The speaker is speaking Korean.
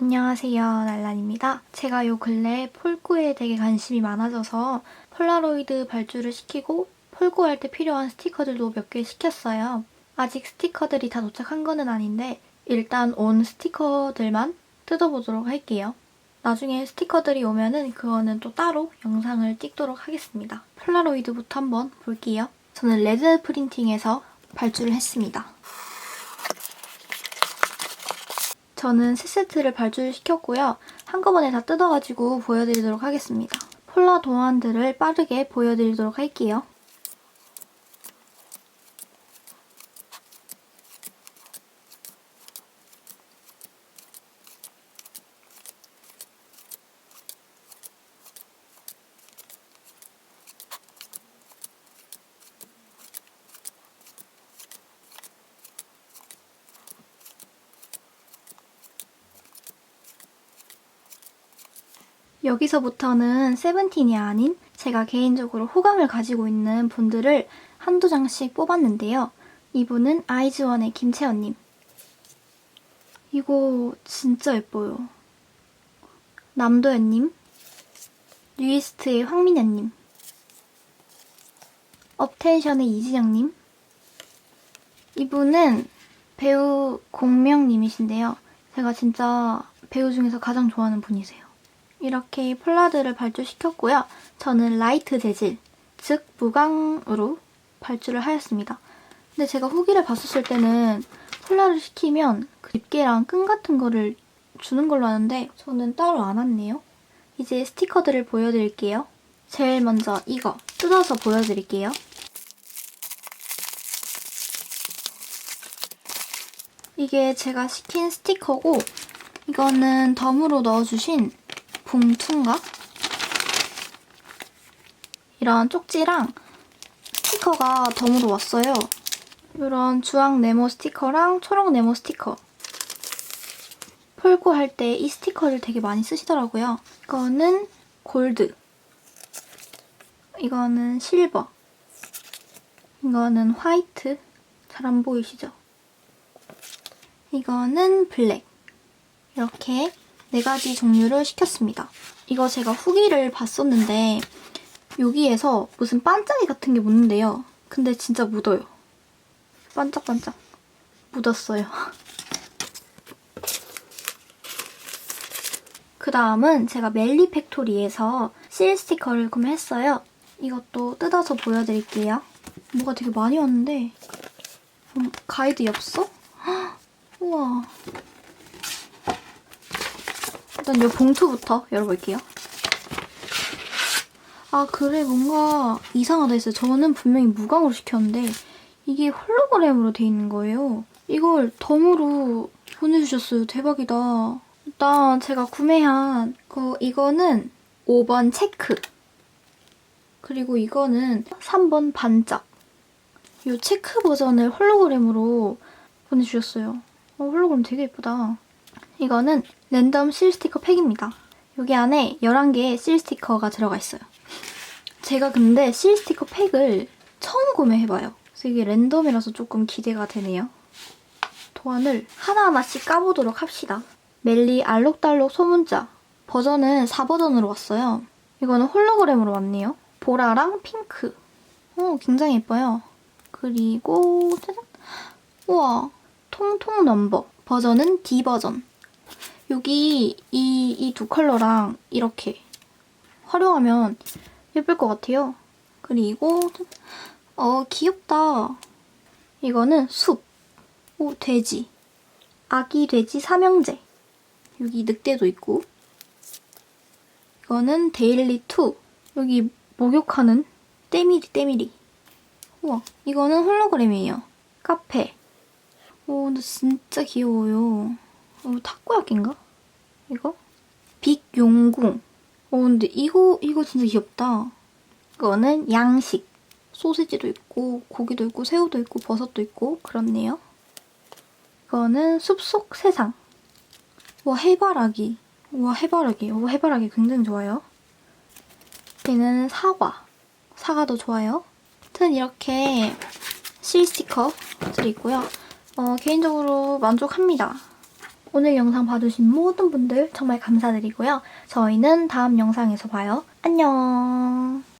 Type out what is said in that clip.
안녕하세요, 날란입니다. 제가 요 근래 폴구에 되게 관심이 많아져서 폴라로이드 발주를 시키고 폴구할 때 필요한 스티커들도 몇 개 시켰어요. 아직 스티커들이 다 도착한 거는 아닌데 일단 온 스티커들만 뜯어보도록 할게요. 나중에 스티커들이 오면은 그거는 또 따로 영상을 찍도록 하겠습니다. 폴라로이드부터 한번 볼게요. 저는 레드 프린팅에서 발주를 했습니다. 저는 세 세트를 발주를 시켰고요. 한꺼번에 다 뜯어가지고 보여드리도록 하겠습니다. 폴라 도안들을 빠르게 보여드리도록 할게요. 여기서부터는 세븐틴이 아닌 제가 개인적으로 호감을 가지고 있는 분들을 한두 장씩 뽑았는데요. 이분은 아이즈원의 김채연님. 이거 진짜 예뻐요. 남도연님. 뉴이스트의 황민현님. 업텐션의 이지영님. 이분은 배우 공명님이신데요. 제가 진짜 배우 중에서 가장 좋아하는 분이세요. 이렇게 폴라드를 발주시켰고요. 저는 라이트 재질, 즉 무광으로 발주를 하였습니다. 근데 제가 후기를 봤었을 때는 폴라를 시키면 그 집게랑 끈 같은 거를 주는 걸로 아는데 저는 따로 안 왔네요. 이제 스티커들을 보여드릴게요. 제일 먼저 이거 뜯어서 보여드릴게요. 이게 제가 시킨 스티커고 이거는 덤으로 넣어주신 봉투인가? 이런 쪽지랑 스티커가 덤으로 왔어요. 이런 주황 네모 스티커랑 초록 네모 스티커. 폴고 할 때 이 스티커를 되게 많이 쓰시더라고요. 이거는 골드. 이거는 실버. 이거는 화이트. 잘 안 보이시죠? 이거는 블랙. 이렇게 네 가지 종류를 시켰습니다. 이거 제가 후기를 봤었는데 여기에서 무슨 반짝이 같은 게 묻는데요. 근데 진짜 묻어요. 반짝반짝 묻었어요. 그 다음은 제가 멜리 팩토리에서 실 스티커를 구매했어요. 이것도 뜯어서 보여드릴게요. 뭐가 되게 많이 왔는데 음, 가이드 엽서? 헉, 우와 일단 이 봉투부터 열어볼게요. 아 그래 뭔가 이상하다 했어요. 저는 분명히 무광으로 시켰는데 이게 홀로그램으로 돼 있는 거예요. 이걸 덤으로 보내주셨어요. 대박이다. 일단 제가 구매한 거 이거는 5번 체크 그리고 이거는 3번 반짝 이 체크 버전을 홀로그램으로 보내주셨어요. 어, 홀로그램 되게 예쁘다. 이거는 랜덤 실 스티커 팩입니다. 여기 안에 11개의 실 스티커가 들어가 있어요. 제가 근데 실 스티커 팩을 처음 구매해봐요. 그래서 이게 랜덤이라서 조금 기대가 되네요. 도안을 하나하나씩 까보도록 합시다. 멜리 알록달록 소문자 버전은 4버전으로 왔어요. 이거는 홀로그램으로 왔네요. 보라랑 핑크. 오, 굉장히 예뻐요. 그리고 짜잔! 우와, 통통 넘버 버전은 D 버전. 여기 이 이 두 컬러랑 이렇게 활용하면 예쁠 것 같아요. 그리고 어 귀엽다. 이거는 숲. 오 돼지. 아기 돼지 삼형제. 여기 늑대도 있고. 이거는 데일리 2. 여기 목욕하는 때밀이 때밀이. 우와 이거는 홀로그램이에요. 카페. 오 근데 진짜 귀여워요. 어, 타코야끼인가? 이거? 빅용궁. 어, 근데 이거, 이거 진짜 귀엽다. 이거는 양식. 소시지도 있고, 고기도 있고, 새우도 있고, 버섯도 있고, 그렇네요. 이거는 숲속 세상. 와, 해바라기. 와, 해바라기. 와, 해바라기 굉장히 좋아요. 얘는 사과. 사과도 좋아요. 아무튼 이렇게 실 스티커들이 있고요. 어, 개인적으로 만족합니다. 오늘 영상 봐주신 모든 분들 정말 감사드리고요. 저희는 다음 영상에서 봐요. 안녕.